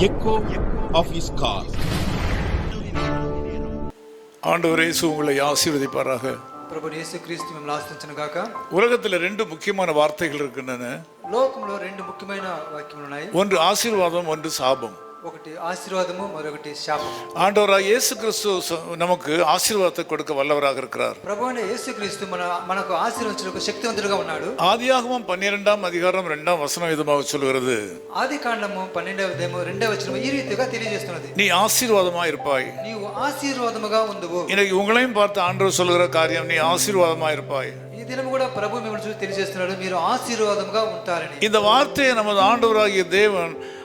echo of his call. ஆண்டவர் இயேசு உங்களை ஆசீர்வதிப்பாராக ప్రభు యేసుక్రీస్తు మిమ్మల్ని ఆశ్రయించను గాక உலகத்தில் ரெண்டு முக்கியமான வார்த்தைகள் இருக்கின்றன లోకంలో రెండు ముఖ్యమైన వాక్యములు ఉన్నాయి ஒன்று ஆசீர்வாதம் ஒன்று சாபம் ఒకటి ఆశీర్వాదము మరొకటి శాపము ஆண்டவராக இயேசு கிறிஸ்து ச- நமக்கு ஆசீர்வாதத்தை கொடுக்க வல்லவராக இருக்கிறார் ప్రభు అయిన యేసుక్రీస్తు మన మనకు ఆశీర్వదించడానికి శక్తివంతుడుగా ఉన్నాడు ஆதியாகமம் பன்னிரெண்டாம் அதிகாரம் ரெண்டாம் வசனம் விதமாக சொல்கிறது ఆది కాండము పన్నెండవ దేమో రెండవ వచనము ఈ రీతిగా తెలియజేస్తున్నది நீ ஆசீர்வாதமா இருப்பாய் నీవు ఆశీర్వాదముగా ఉందువు இன்னைக்கு உங்களையும் பார்த்து ஆண்டவர் சொல்லுகிற காரியம் நீ ஆசீர்வாதமா இருப்பாய் ఈ దినం కూడా ప్రభు మిమ్మల్ని చూసి తెలియజేస్తున్నాడు మీరు ఆశీర్వాదముగా ఉంటారని இந்த வார்த்தையை நமது ஆண்டவராகிய தேவன் ஆ-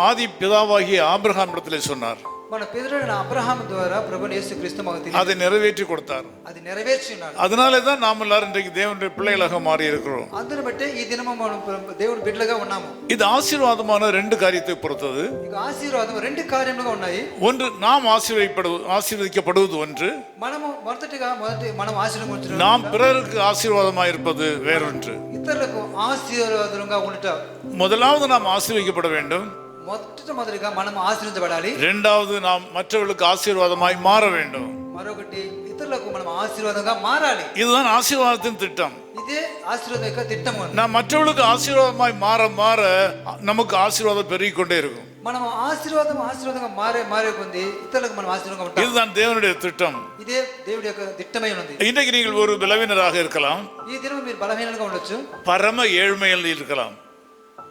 ஆதி பிதாவாகிய ஆபிரகாம் இடத்திலே சொன்னார் మన పితరుడైన అబ్రహాం ద్వారా ప్రభు యేసుక్రీస్తు మాకు తెలియదు அதை நிறைவேற்றி கொடுத்தார் అది నెరవేర్చి ఉన్నాడు அதனாலே தான் நாம் எல்லாரும் இன்றைக்கு தேவனுடைய பிள்ளைகளாக மாறி இருக்கிறோம் అందుని బట్టే ఈ దినము మనం దేవుడి బిడ్డలుగా ఉన్నాము இது ஆசீர்வாதமான ரெண்டு காரியத்தை பொறுத்தது ఇక ఆశీర్వాదం రెండు కార్యములుగా ఉన్నాయి ஒன்று நாம் ஆசீர்வதிப்படு ஆசீர்வதிக்கப்படுவது ஒன்று మనము మొదటిగా మొదటి మనం ఆశీర్వదించడం நாம் பிறருக்கு ஆசீர்வாதமாக இருப்பது வேறொன்று ఇతరులకు ఆశీర్వాదంగా ఉండట முதலாவது நாம் ஆசீர்வதிக்கப்பட வேண்டும் మొదట మొదటిగా మనం ఆశీర్వించబడాలి இரண்டாவது நாம் மற்றவர்களுக்கு ஆசீர்வாதமாய் மாற வேண்டும் మరొకటి ఇతరులకు మనం ఆశీర్వాదంగా మారాలి இதுதான் ஆசீர்வாதத்தின் திட்டம் ఇదే ఆశీర్వాదం యొక్క తిట్టము நாம் மற்றவர்களுக்கு ஆசீர்வாதமாய் மாற மாற நமக்கு ஆசீர்வாதம் பெருகிக் கொண்டே இருக்கும் మనం ఆశీర్వాదం ఆశీర్వాదంగా మారే మారే కొంది ఇతరులకు మనం ఆశీర్వాదంగా ఉంటాం இதுதான் தேவனுடைய திட்டம் ఇదే దేవుడి యొక్క దిట్టమై ఉన్నది இன்றைக்கு நீங்கள் ஒரு பலவீனராக இருக்கலாம் ఈ దినం మీరు బలహీనంగా ఉండొచ్చు பரம ஏழ்மையில் இருக்கலாம்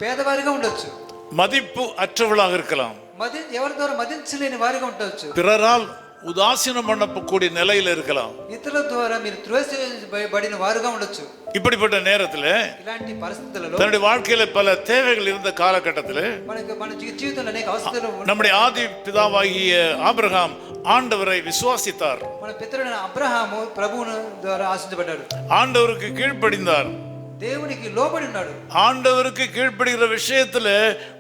పేదవారిగా ఉండొచ్చు மதிப்பு அற்றவளாக இருக்கலாம் మది ఎవరి ద్వారా మదించలేని వారిగా ఉండొచ్చు பிறரால் உதாசீனம் பண்ணக்கூடிய நிலையில இருக்கலாம் ఇతరుల ద్వారా మీరు త్రోసిబడిన వారుగా ఉండొచ్చు இப்படிப்பட்ட நேரத்தில் ఇలాంటి పరిస్థితులలో தன்னுடைய வாழ்க்கையில பல தேவைகள் இருந்த காலகட்டத்தில் మనకు మన జీ- జీవితంలో అనేక అవసరాలు ఉన్నాయి. நம்முடைய ஆதி பிதாவாகிய ஆபிரகாம் ஆண்டவரை விசுவாசித்தார் మన పితరుడైన అబ్రహాము ప్రభువును ద్వారా ఆశించబడ్డాడు ஆண்டவருக்கு கீழ்ப்படிந்தார் దేవునికి లోబడి ఉన్నాడు ஆண்டவருக்கு கீழ்ப்படுகிற விஷயத்துல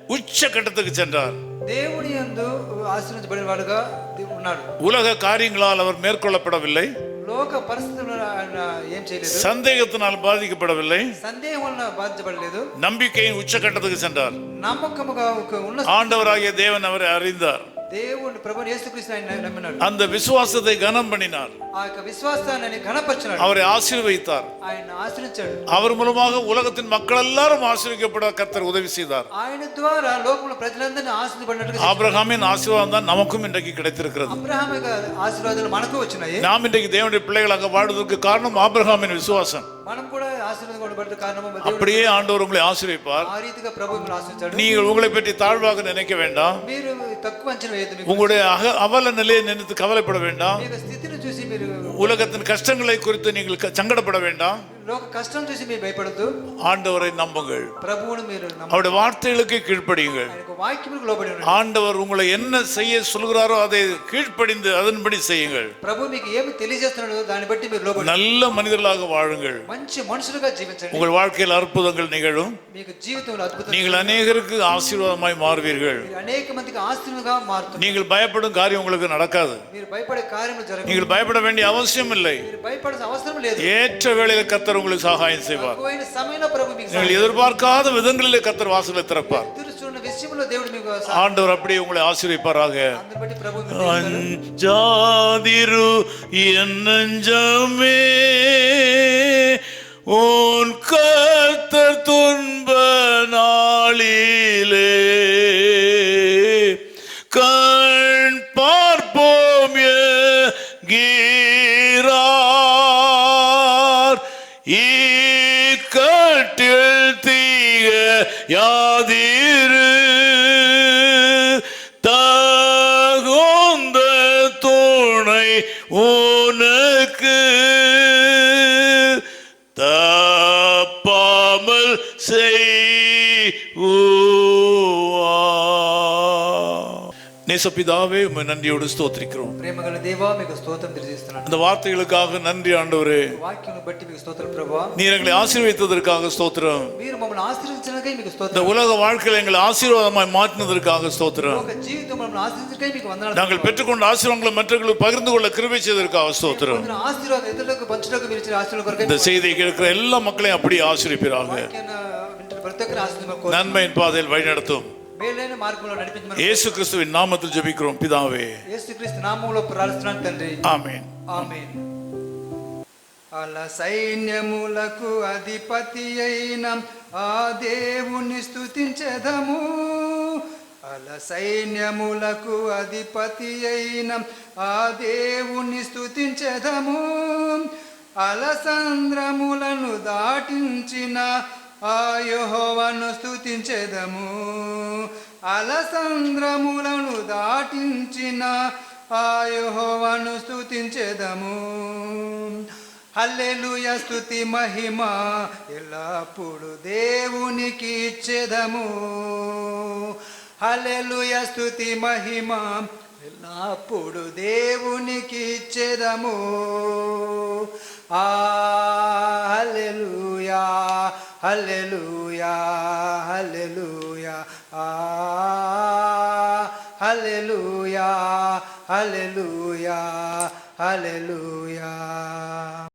உச்ச கட்டத்துக்கு சென்றார் దేవుని యందు ఆశ్రయించబడిన వాడుగా దే- ఉన్నాడు உலக காரியங்களால் அவர் மேற்கொள்ளப்படவில்லை లోక పరిస్థితుల్లో ఆయన ఏం చేయలేదు சந்தேகத்தினால் பாதிக்கப்படவில்லை సందేహం వలన బాధించబడలేదు நம்பிக்கையின் உச்சக்கட்டத்துக்கு சென்றார் నమ్మకముగా ఒక ఉన్న ஆண்டவராகிய தேவன் அவரை அறிந்தார் దేవుని ప్రభు యేసుక్రీస్తు ఆయన నమ్మినాడు அந்த விசுவாசத்தை கனம் பண்ணினார் ఆ యొక్క విశ్వాసాన్ని ఆయన ఘనపరిచినాడు அவரை ஆசீர்வதித்தார் ఆయన ఆశ్రయించాడు அவர் மூலமாக உலகத்தின் மக்கள் எல்லாரும் ஆசீர்விக்கப்பட கர்த்தர் உதவி செய்தார் ఆయన ద్వారా లోకంలో ప్రజలందరినీ ఆశీర్వదించినట్టుగా ஆபிரகாமின் ஆசீர்வாதம் தான் நமக்கும் இன்றைக்கு கிடைத்திருக்கிறது అబ్రహాం యొక్క ఆశీర్వాదాలు మనకు వచ్చినాయి நாம் இன்றைக்கு தேவனுடைய பிள்ளைகளாக வாழ்வதற்கு காரணம் ஆபிரகாமின் விசுவாசம் அப்படியே ஆண்டவர் உங்களை ஆசிரியப்பார் நீங்கள் உங்களை பற்றி தாழ்வாக நினைக்க வேண்டாம். உங்களுடைய அவல நிலையை நினைத்து கவலைப்பட வேண்டாம். உலகத்தின் கஷ்டங்களை குறித்து நீங்கள் சங்கடப்பட வேண்டாம். లోక కష్టం చూసి ஆண்டவரை நம்புங்கள். அவருடைய வார்த்தைகளுக்கு கீழ்ப்படியுங்கள். ஆண்டவர் உங்களை என்ன செய்ய சொல்கிறாரோ அதை கீழ்ப்படிந்து அதன்படி செய்யுங்கள். ప్రభు మీకు ఏమి తెలియజేస్తున్నాడో దాన్ని బట్టి நல்ல மனிதர்களாக வாழுங்கள். మంచి మనుషులుగా జీవించండి உங்கள் வாழ்க்கையில் அற்புதங்கள் நிகழும். మీకు జీవితంలో நீங்கள் அநேகருக்கு ஆசீர்வாதமாய் மாறுவீர்கள். మీరు అనేక మందికి நீங்கள் பயப்படும் காரியம் உங்களுக்கு நடக்காது. మీరు భయపడే కార్యములు நீங்கள் பயப்பட வேண்டிய அவசியம் இல்லை. ஏற்ற வேலையில் கத்தர் கர்த்தர் உங்களுக்கு சகாயம் செய்வார் తక్కువైన సమయంలో ప్రభు మీకు நீங்கள் எதிர்பார்க்காத விதங்களிலே கர்த்தர் வாசலை திறப்பார் ఎదురు చూడని విషయంలో దేవుడు మీకు సహాయం ஆண்டவர் அப்படியே உங்களை ஆசீர்விப்பாராக అందరిని బట్టి ప్రభు మీకు దీవిస్తాడు. அஞ்சாதிரு என் நெஞ்சமே உன் கர்த்தர் துன்ப நாளிலே கண் யாதிரு தகுந்த துணை உனக்கு. தப்பாமல் செய் ஊ நேசப்பிதாவே உம்மை நன்றியோடு ஸ்தோத்திரிக்கிறோம் ప్రేమగల దేవా మీకు స్తోత్రం తెలియజేస్తున్నాను அந்த வார்த்தைகளுக்காக நன்றி ஆண்டவரே వాక్యం బట్టి మీకు స్తోత్రం ప్రభా நீர் எங்களை ஆசீர்வதித்ததற்காக ஸ்தோத்திரம் మీరు మమ్మల్ని ఆశ్రయించడానికై మీకు இந்த స్తోత్రం உலக வாழ்க்கையில் எங்களை ஆசீர்வாதமாய் மாற்றினதற்காக ஸ்தோத்திரம் ఒక జీవితం మమ్మల్ని ఆశ్రయించడానికై మీకు వందనాలు நாங்கள் பெற்றுக்கொண்ட ஆசீர்வாதங்களை மற்றவர்களுக்கு பகிர்ந்து கொள்ள கிருபை செய்ததற்காக ஸ்தோத்திரம் పొందిన ఆశీర్వాదం ఇతరులకు పంచడానికి మీరు ఇచ్చిన ఆశీర్వాదం కొరకై இந்த செய்தியை கேட்கிற எல்லா மக்களையும் அப்படியே ஆசீர்விப்பீராக వాక్యాన్ని వింటున్న ప్రతి ఒక్కరి ఆశీర్వాదం కోరు நன்மையின் பாதையில் வழிநடத்தும் మేలైన మార్గంలో నడిపించమని இயேசு கிறிஸ்துவின் நாமத்தில் ஜெபிக்கிறோம் பிதாவே యేసుక్రీస్తు నామంలో ప్రార్థిస్తున్నాను తండ్రి ஆமென் ఆమేన్ అల సైన్యములకు అధిపతి అయిన ఆ దేవుని స్తుతించెదము అల సైన్యములకు అధిపతి అయిన ఆ దేవుని స్తుతించెదము అలసంద్రములను దాటించిన ఆ యెహోవాను స్తుతించెదము. అలసంద్రములను దాటించిన ఆ యెహోవాను స్తుతించెదము. హల్లెలుయ స్తుతి మహిమ ఎల్లప్పుడు దేవునికి ఇచ్చేదము. హల్లెలుయ స్తుతి మహిమ ఎల్లప్పుడు దేవునికి ఇచ్చేదము. ఆ హల్లెలూయా. hallelujah, hallelujah, ah, hallelujah, hallelujah, hallelujah.